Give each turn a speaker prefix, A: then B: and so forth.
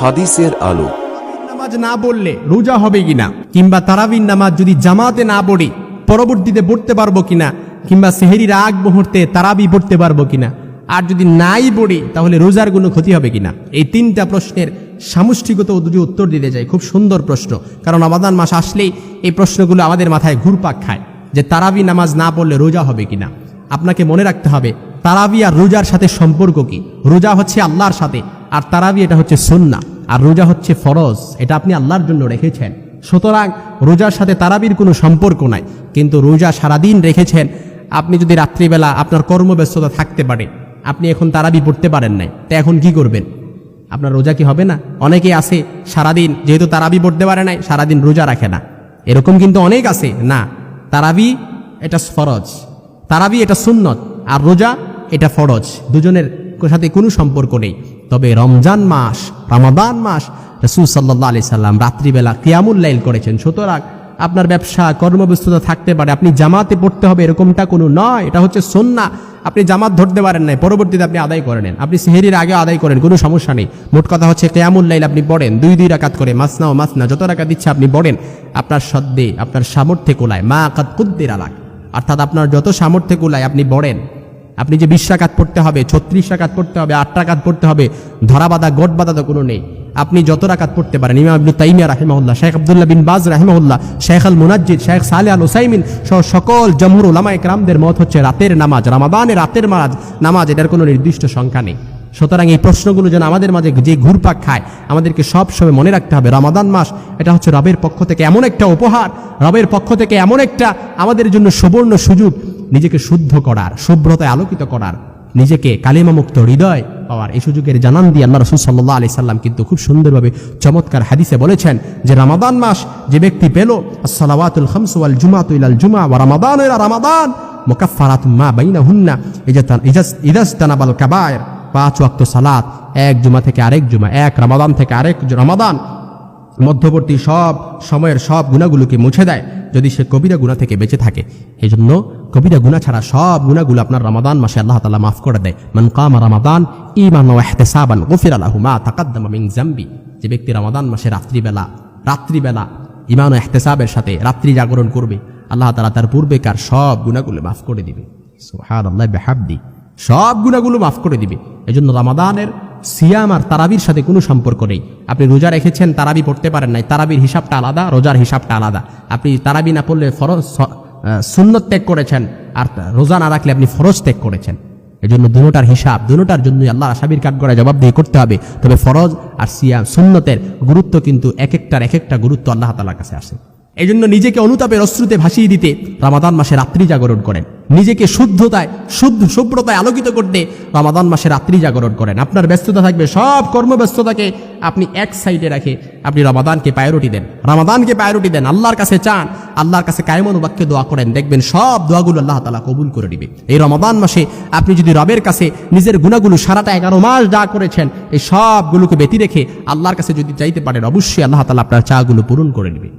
A: হাদিসের আলো।
B: নামাজ না পড়লে রোজা হবে কিনা? কিংবা তারাবির নামাজ যদি জামাতে না পড়ি, পরবর্তীতে পড়তে পারব কিনা? কিংবা সেহেরির আগ মুহূর্তে তারাবি পড়তে পারব কিনা? আর যদি নাই পড়ি, তাহলে রোজার কোনো ক্ষতি হবে কিনা? এই তিনটা প্রশ্নের সামষ্টিগত যদি উত্তর দিতে যাই খুব সুন্দর প্রশ্ন। কারণ আমাদান মাস আসলেই এই প্রশ্নগুলো আমাদের মাথায় ঘুরপাক খায় যে তারাবি নামাজ না পড়লে রোজা হবে কিনা? আপনাকে মনে রাখতে হবে, তারাবি আর রোজার সাথে সম্পর্ক কি? রোজা হচ্ছে আল্লাহর সাথে, আর তারাবি এটা হচ্ছে সুন্না আর রোজা হচ্ছে ফরজ, এটা আপনি আল্লাহর জন্য রেখেছেন। সুতরাং রোজার সাথে তারাবির কোনো সম্পর্ক নাই, কিন্তু রোজা সারাদিন রেখেছেন। আপনি যদি রাত্রিবেলা আপনার কর্মব্যস্ততা থাকতে পারে, আপনি এখন তারাবি পড়তে পারেন নাই, তা এখন কি করবেন? আপনার রোজা কি হবে না? অনেকে আছে, সারাদিন যেহেতু তারাবি পড়তে পারে নাই, সারাদিন রোজা রাখে না। এরকম কিন্তু অনেক আছে, না। তারাবি এটা ফরজ, তারাবি এটা সুন্নত, আর রোজা এটা ফরজ, দুজনের সাথে কোনো সম্পর্ক নেই। তবে রমজান মাস, রমাদান মাস, রসুল সাল্লাহ আলি সাল্লাম রাত্রিবেলা কিয়ামুল্লাইল করেছেন। সুতরাং আপনার ব্যবসা, কর্মব্যস্ততা থাকতে পারে, আপনি জামাতে পড়তে হবে এরকমটা কোনো নয়, এটা হচ্ছে সন্না আপনি জামাত ধরতে পারেন নাই, পরবর্তীতে আপনি আদায় করে নেন। আপনি সেহেরির আগে আদায় করেন, কোনো সমস্যা নেই। মোট কথা হচ্ছে কেয়ামুল্লাইল আপনি পড়েন, দুই দুই রাকাত করে, মাসনা ও মাসনা, যত রাকাত দিচ্ছে আপনি পড়েন, আপনার সদ্দে আপনার সামর্থ্যে কোলায়, মা আকাত কুদ্দের আলাক। অর্থাৎ আপনার যত সামর্থ্যে কোলায় আপনি পড়েন আপনি যে বিশ টাকাত পড়তে হবে, ছত্রিশ টাকাত পড়তে হবে, আট টাকাত পড়তে হবে, ধরা বাঁধা, গোট বাঁধা তো কোনো নেই। আপনি যত রাকাত পড়তে পারেন, ইমাম আব্দুল তাইমিয়া রাহিমাহুল্লাহ শেখ আবদুল্লাহ বিন বাজ রাহিমাহুল্লাহ শেখ আল মুনাজ্জিদ শেখ সালে আল ওসাইমিন সহ সকল জমহুর ওলামা একরামদের মত হচ্ছে রাতের নামাজ। রামাদানের রাতের মারাজ, নামাজ এটার কোনো নির্দিষ্ট সংখ্যা নেই। সুতরাং এই প্রশ্নগুলো যেন আমাদের মাঝে যে ঘুরপাক খায়, আমাদেরকে সব সময় মনে রাখতে হবে, রমাদান মাস এটা হচ্ছে রবের পক্ষ থেকে এমন একটা উপহার, রবের পক্ষ থেকে এমন একটা আমাদের জন্য সুবর্ণ সুযোগ নিজেকে শুদ্ধ করার শুভ্রতায় আলোকিত করার, নিজেকে কালিমামুক্ত হৃদয় পাওয়ার এই সুযোগের জানান দিয়ে আল্লাহ রসুল সাল্লাহ আলি সাল্লাম কিন্তু খুব সুন্দরভাবে চমৎকার হাদিসে বলেছেন যে রামাদান মাস যে ব্যক্তি পেল সালাওয়াতুল খামসু আল জুমাতুল আল জুমা ওয়া রামাদান রামাদান মোকাফারাত মা বাইনা হুন্না ইজাস তানাবাল কাবায়ের, পাঁচ ওয়াক্ত সালাত, এক জুমা থেকে আরেক জুমা, এক রামাদান থেকে আরেক রামাদান, মধ্যবর্তী সব সময়ের সব গুণাগুলোকে মুছে দেয়। যদি সে কবিরা গুণা থেকে বেঁচে থাকে এই জন্য কবিরা গুণা ছাড়া সব গুণাগুলো আপনার রমাদান মাসে আল্লাহ তালা মাফ করে দেয়। মান কামা রমাদান ইমান ও এহতেসাবান গফির আল্লাহ মা তাকাদ্দামা জাম্বি যে ব্যক্তি রমাদান মাসে রাত্রিবেলা রাত্রিবেলা ইমান ও এহতেসাবের সাথে রাত্রি জাগরণ করবে, আল্লাহ তালা তার পূর্বেকার সব গুণাগুলো মাফ করে দিবে। সুহান আল্লাহ বেহাব্দি সব গুণাগুলো মাফ করে দিবে। এই জন্য রমাদানের সিয়াম আর তারাবির সাথে কোনো সম্পর্ক নেই। আপনি রোজা রেখেছেন, তারাবি পড়তে পারেন নাই। তারাবির হিসাবটা আলাদা, রোজার হিসাবটা আলাদা। আপনি তারাবি না পড়লে ফরজ সুন্নত ত্যাগ করেছেন আর রোজা না রাখলে আপনি ফরজ ত্যাগ করেছেন। এই জন্য দুটার হিসাব, দুটার জন্যই আল্লাহ আসাবির কাঠ করে জবাবদিহি করতে হবে। তবে ফরজ আর সিয়াম, সুন্নতের গুরুত্ব কিন্তু এক একটার এক একটা গুরুত্ব আল্লাহ তালার কাছে আসে। এই জন্য নিজেকে অনুতাপের অশ্রুতে ভাসিয়ে দিতে রামাদান মাসে রাত্রি জাগরণ করেন। নিজেকে শুদ্ধতায়, শুদ্ধ শুভ্রতায় আলোকিত করতে রামাদান মাসে রাত্রি জাগরণ করেন। আপনার ব্যস্ততা থাকবে, সব কর্মব্যস্ততাকে আপনি এক সাইডে রাখে আপনি রমাদানকে প্রায়োরিটি দেন। রামাদানকে প্রায়োরিটি দেন, আল্লাহর কাছে চান, আল্লাহর কাছে কায়মন বাক্যে দোয়া করেন, দেখবেন সব দোয়াগুলো আল্লাহ তালা কবুল করে দিবে এই রমাদান মাসে আপনি যদি রবের কাছে নিজের গুণাগুলো সারাটা এগারো মাস যা করেছেন, এই সবগুলোকে ব্যতি রেখে আল্লাহর কাছে যদি চাইতে পারেন, অবশ্যই আল্লাহ তালা আপনার চাগুলো পূরণ করে নেবে।